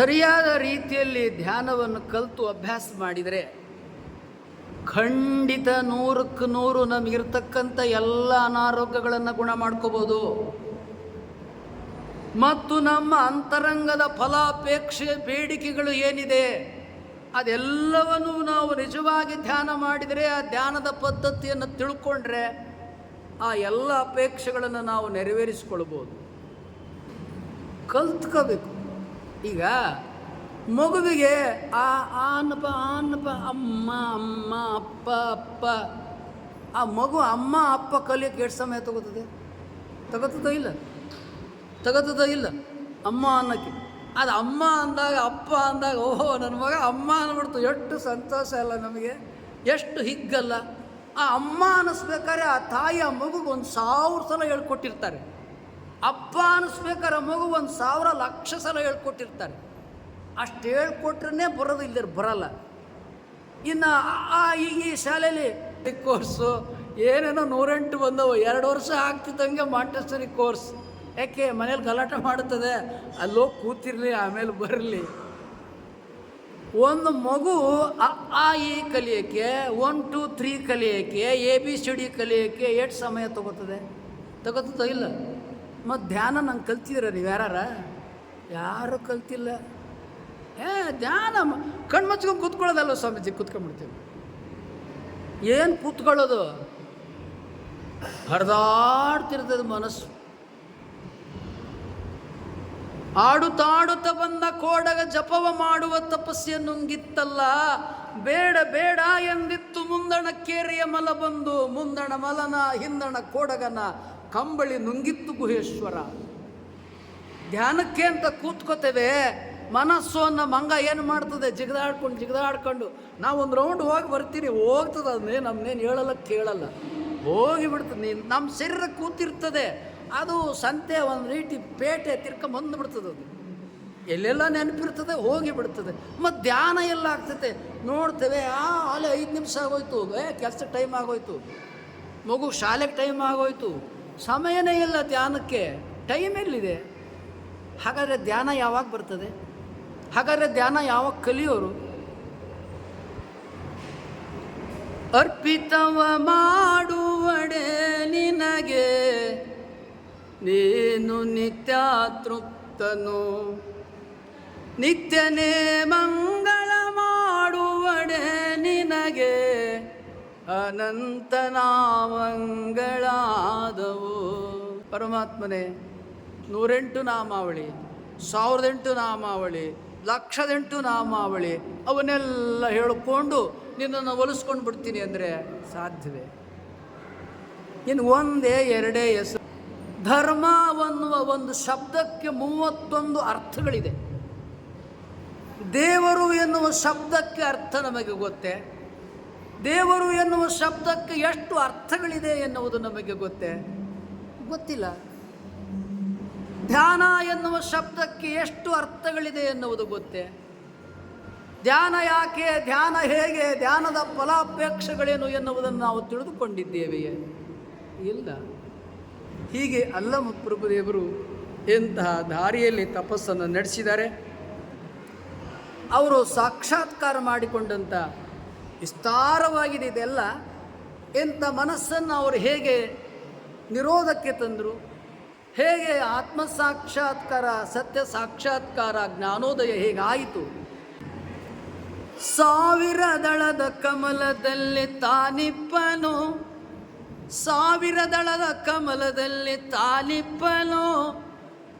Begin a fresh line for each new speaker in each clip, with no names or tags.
ಸರಿಯಾದ ರೀತಿಯಲ್ಲಿ ಧ್ಯಾನವನ್ನು ಕಲಿತು ಅಭ್ಯಾಸ ಮಾಡಿದರೆ ಖಂಡಿತ ನೂರಕ್ಕೆ ನೂರು ನಮಗಿರ್ತಕ್ಕಂಥ ಎಲ್ಲ ಅನಾರೋಗ್ಯಗಳನ್ನು ಗುಣ ಮಾಡ್ಕೋಬೋದು. ಮತ್ತು ನಮ್ಮ ಅಂತರಂಗದ ಫಲಾಪೇಕ್ಷೆ ಬೇಡಿಕೆಗಳು ಏನಿದೆ, ಅದೆಲ್ಲವನ್ನು ನಾವು ನಿಜವಾಗಿ ಧ್ಯಾನ ಮಾಡಿದರೆ, ಆ ಧ್ಯಾನದ ಪದ್ಧತಿಯನ್ನು ತಿಳ್ಕೊಂಡ್ರೆ ಆ ಎಲ್ಲ ಅಪೇಕ್ಷೆಗಳನ್ನು ನಾವು ನೆರವೇರಿಸ್ಕೊಳ್ಬೋದು. ಕಲ್ತ್ಕೋಬೇಕು. ಈಗ ಮಗುವಿಗೆ ಆ ಆನಪ ಆನಪ ಅಮ್ಮ ಅಮ್ಮ, ಅಪ್ಪ ಅಪ್ಪ. ಆ ಮಗು ಅಮ್ಮ, ಅಪ್ಪ ಕಲಿಯೋಕ್ಕೆ ಎಷ್ಟು ಸಮಯ ತಗೋತದೆ? ತಗೋತದೋ ಇಲ್ಲ? ತಗೋತದೋ ಇಲ್ಲ? ಅಮ್ಮ ಅನ್ನೋಕ್ಕೆ ಅದು ಅಮ್ಮ ಅಂದಾಗ, ಅಪ್ಪ ಅಂದಾಗ, ಓಹೋ, ನನ್ನ ಮಗ ಅಮ್ಮ ಅಂದ್ಬಿಡ್ತು ಎಷ್ಟು ಸಂತೋಷ ಅಲ್ಲ ನಮಗೆ. ಎಷ್ಟು ಹಿಗ್ಗಲ್ಲ. ಆ ಅಮ್ಮ ಅನ್ನಿಸ್ಬೇಕಾದ್ರೆ ಆ ತಾಯಿ ಆ ಮಗುಗೆ ಒಂದು ಸಾವಿರ ಸಲ ಹೇಳ್ಕೊಟ್ಟಿರ್ತಾರೆ. ಅಪ್ಪ ಅನ್ನಿಸ್ಬೇಕಾದ್ರೆ ಆ ಮಗು ಒಂದು ಸಾವಿರ ಲಕ್ಷ ಸಲ ಹೇಳ್ಕೊಟ್ಟಿರ್ತಾರೆ ಅಷ್ಟು ಹೇಳ್ಕೊಟ್ರೇ ಬರೋದು ಇಲ್ಲದ್ರೆ ಬರಲ್ಲ. ಇನ್ನು ಆ ಈ ಈ ಶಾಲೆಯಲ್ಲಿ ಕೋರ್ಸು ಏನೇನೋ ನೂರೆಂಟು ಬಂದವು. ಎರಡು ವರ್ಷ ಆಗ್ತಿದ್ದಂಗೆ ಮಾಂಟೆಸ್ಟರಿ ಕೋರ್ಸ್. ಯಾಕೆ ಮನೇಲಿ ಗಲಾಟೆ ಮಾಡುತ್ತದೆ? ಅಲ್ಲೋಗಿ ಕೂತಿರಲಿ, ಆಮೇಲೆ ಬರಲಿ. ಒಂದು ಮಗು ಆ, ಈ ಕಲಿಯೋಕ್ಕೆ, ಒನ್, ಟು, ತ್ರೀ ಕಲಿಯೋಕ್ಕೆ, ಎ, ಬಿ, ಸಿ, ಡಿ ಕಲಿಯೋಕ್ಕೆ ಎಷ್ಟು ಸಮಯ ತಗೋತದೆ? ತಗೋತದೋ ಇಲ್ಲ? ಮತ್ತು ಧ್ಯಾನ ನಂಗೆ ಕಲ್ತಿದ್ದೀರ ನೀವು ಯಾರಾರ? ಯಾರು ಕಲ್ತಿಲ್ಲ. ಏ, ಧ್ಯಾನ ಕಣ್ಣು ಮುಚ್ಕೊಂಡು ಕೂತ್ಕೊಳ್ಳೋದಲ್ಲ ಸ್ವಾಮೀಜಿ ಕೂತ್ಕೊಂಡ್ಬಿಡ್ತೀವಿ ಏನು ಕೂತ್ಕೊಳ್ಳೋದು? ಹರಿದಾಡ್ತಿರ್ತದೆ ಮನಸ್ಸು. ಆಡುತ್ತಾಡುತ್ತ ಬಂದ ಕೋಡಗ ಜಪವ ಮಾಡುವ ತಪಸ್ಸಿಯನ್ನು ನುಂಗಿತ್ತಲ್ಲ ಬೇಡ ಬೇಡ ಎಂದಿತ್ತು ಮುಂದಣ ಕೇರಿಯ ಮಲ ಬಂದು, ಮುಂದಣ ಮಲನ, ಹಿಂದಣ ಕೋಡಗನ, ಕಂಬಳಿ ನುಂಗಿತ್ತು ಗುಹೇಶ್ವರ. ಧ್ಯಾನಕ್ಕೆ ಅಂತ ಕೂತ್ಕೋತೇವೆ, ಮನಸ್ಸು ಅನ್ನೋ ಮಂಗ ಏನು ಮಾಡ್ತದೆ? ಜಿಗದಾಡ್ಕೊಂಡು ಜಿಗದಾಡ್ಕೊಂಡು ನಾವು ಒಂದು ರೌಂಡ್ ಹೋಗಿ ಬರ್ತೀರಿ, ಹೋಗ್ತದೆ ಅದನ್ನೇ ನಮ್ಮನ್ನೇನು ಹೇಳಲ್ಲ, ಕೇಳಲ್ಲ. ಹೋಗಿ ಬಿಡ್ತದೆ ನೀನು ನಮ್ಮ ಶರೀರ ಕೂತಿರ್ತದೆ, ಅದು ಸಂತೆ ಒಂದು ರೀತಿ ಪೇಟೆ ತಿರ್ಕೊಂಬಂದು ಬಿಡ್ತದೆ ಅದು. ಎಲ್ಲೆಲ್ಲ ನೆನಪಿರ್ತದೆ, ಹೋಗಿ ಬಿಡ್ತದೆ. ಮತ್ತು ಧ್ಯಾನ ಎಲ್ಲ ಆಗ್ತದೆ ನೋಡ್ತೇವೆ, ಆ ಅಲ್ಲಿ ಐದು ನಿಮಿಷ ಆಗೋಯ್ತು. ಏ ಕೆಲಸ ಟೈಮ್ ಆಗೋಯ್ತು. ಮಗು ಶಾಲೆಗೆ ಟೈಮ್ ಆಗೋಯ್ತು. ಸಮಯನೇ ಇಲ್ಲ ಧ್ಯಾನಕ್ಕೆ. ಟೈಮ್ ಎಲ್ಲಿದೆ? ಹಾಗಾದರೆ ಧ್ಯಾನ ಯಾವಾಗ ಬರ್ತದೆ? ಹಾಗಾದರೆ ಧ್ಯಾನ ಯಾವಾಗ ಕಲಿಯೋರು? ಅರ್ಪಿತವ ಮಾಡುವಡೆ ನಿನಗೆ. ನೀನು ನಿತ್ಯ ತೃಪ್ತನು. ನಿತ್ಯನೇ ಮಂಗಳ ಮಾಡುವಡೆ ನಿನಗೆ ಅನಂತನಾಮಂಗಳಾದವು ಪರಮಾತ್ಮನೇ, ನೂರೆಂಟು ನಾಮಾವಳಿ ಸಾವಿರದ ಎಂಟು ನಾಮಾವಳಿ, ಲಕ್ಷದೆಂಟು ನಾಮಾವಳಿ, ಅವನ್ನೆಲ್ಲ ಹೇಳಿಕೊಂಡು ನಿನ್ನನ್ನು ಒಲಿಸ್ಕೊಂಡು ಬಿಡ್ತೀನಿ ಅಂದರೆ ಸಾಧ್ಯವೇ? ಇನ್ನು ಒಂದೇ ಎರಡೇ ಹೆಸರು. ಧರ್ಮ ಅನ್ನುವ ಒಂದು ಶಬ್ದಕ್ಕೆ ಮೂವತ್ತೊಂದು ಅರ್ಥಗಳಿದೆ. ದೇವರು ಎನ್ನುವ ಶಬ್ದಕ್ಕೆ ಅರ್ಥ ನಮಗೆ ಗೊತ್ತೇ? ದೇವರು ಎನ್ನುವ ಶಬ್ದಕ್ಕೆ ಎಷ್ಟು ಅರ್ಥಗಳಿದೆ ಎನ್ನುವುದು ನಮಗೆ ಗೊತ್ತೇ? ಗೊತ್ತಿಲ್ಲ. ಧ್ಯಾನ ಎನ್ನುವ ಶಬ್ದಕ್ಕೆ ಎಷ್ಟು ಅರ್ಥಗಳಿದೆ ಎನ್ನುವುದು ಗೊತ್ತೇ? ಧ್ಯಾನ ಯಾಕೆ ಧ್ಯಾನ ಹೇಗೆ ಧ್ಯಾನದ ಫಲಾಪೇಕ್ಷೆಗಳೇನು ಎನ್ನುವುದನ್ನು ನಾವು ತಿಳಿದುಕೊಂಡಿದ್ದೇವೆಯೇ? ಇಲ್ಲ. ಹೀಗೆ ಅಲ್ಲಮ ಪ್ರಭುದೇವರು ಎಂತಹ ದಾರಿಯಲ್ಲಿ ತಪಸ್ಸನ್ನು ನಡೆಸಿದ್ದಾರೆ. ಅವರು ಸಾಕ್ಷಾತ್ಕಾರ ಮಾಡಿಕೊಂಡಂಥ ವಿಸ್ತಾರವಾಗಿದೆ ಇದೆಲ್ಲ. ಎಂಥ ಮನಸ್ಸನ್ನು ಅವರು ಹೇಗೆ ನಿರೋಧಕ್ಕೆ ತಂದರು, ಹೇಗೆ ಆತ್ಮ ಸಾಕ್ಷಾತ್ಕಾರ ಸತ್ಯ ಸಾಕ್ಷಾತ್ಕಾರ ಜ್ಞಾನೋದಯ ಹೇಗಾಯಿತು? ಸಾವಿರ ದಳದ ಕಮಲದಲ್ಲಿ ತಾನಿಪ್ಪನು ಸಾವಿರ ದಳದ ಕಮಲದಲ್ಲಿ ತಾನಿಪ್ಪನು,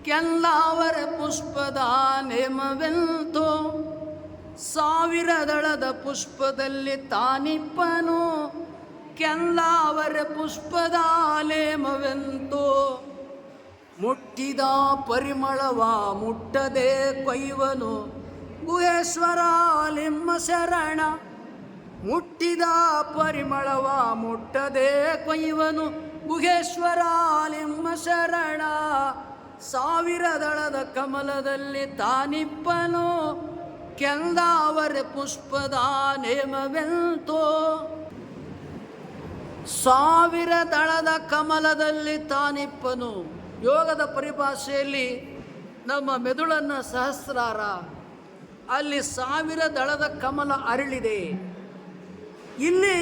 ಕೆಲ್ಲಾವರ ಪುಷ್ಪದ ನೇಮವೆಂತೋ ಸಾವಿರ ದಳದ ಪುಷ್ಪದಲ್ಲಿ ತಾನಿಪ್ಪನು. ಕೆಲ್ಲಾವರ ಪುಷ್ಪದ ಆಲೇಮವೆಂತೋ. ಮುಟ್ಟಿದ ಪರಿಮಳವ ಮುಟ್ಟದೆ ಕೊಯ್ವನು. ಗುಹೇಶ್ವರ ಲಿಮ್ಮ ಶರಣ. ಮುಟ್ಟಿದ ಪರಿಮಳವ ಮುಟ್ಟದೆ ಕೊಯ್ವನು. ಗುಹೇಶ್ವರ ಲಿಮ್ಮ ಶರಣ. ಸಾವಿರದಳದ ಕಮಲದಲ್ಲಿ ತಾನಿಪ್ಪನು. ಕೆಂದಾವರ ಪುಷ್ಪದ ನೇಮವೆಂತೋ? ಸಾವಿರ ದಳದ ಕಮಲದಲ್ಲಿ ತಾನಿಪ್ಪನು. ಯೋಗದ ಪರಿಭಾಷೆಯಲ್ಲಿ ನಮ್ಮ ಮೆದುಳನ್ನು ಸಹಸ್ರಾರ, ಅಲ್ಲಿ ಸಾವಿರ ದಳದ ಕಮಲ ಅರಳಿದೆ. ಇಲ್ಲಿ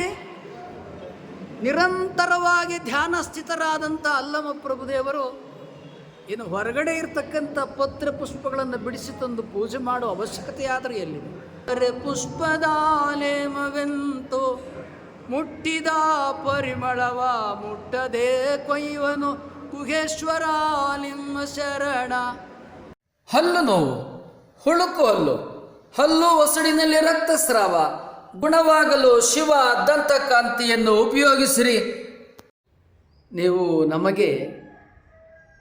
ನಿರಂತರವಾಗಿ ಧ್ಯಾನ ಸ್ಥಿತರಾದಂಥ ಅಲ್ಲಮ ಪ್ರಭುದೇವರು ಇನ್ನು ಹೊರಗಡೆ ಇರತಕ್ಕಂಥ ಪತ್ರ ಪುಷ್ಪಗಳನ್ನು ಬಿಡಿಸಿ ತಂದು ಪೂಜೆ ಮಾಡೋ ಅವಶ್ಯಕತೆ ಆದರೆ ಎಲ್ಲಿ ಅರೆ ಪುಷ್ಪದಾಲೇಮವೆಂತು ಮುಟ್ಟಿದ ಪರಿಮಳವ ಮುಟ್ಟದೆ ಕೊಯ್ವನು ಕುಹೇಶ್ವರ ನಿಮ್ಮ ಶರಣ.
ಹಲ್ಲು ನೋವು, ಹುಳುಕು ಹಲ್ಲು ಹಲ್ಲು ಒಸಡಿನಲ್ಲಿ ರಕ್ತಸ್ರಾವ, ಗುಣವಾಗಲು ಶಿವ ದಂತಕಾಂತಿಯನ್ನು ಉಪಯೋಗಿಸಿರಿ.
ನೀವು ನಮಗೆ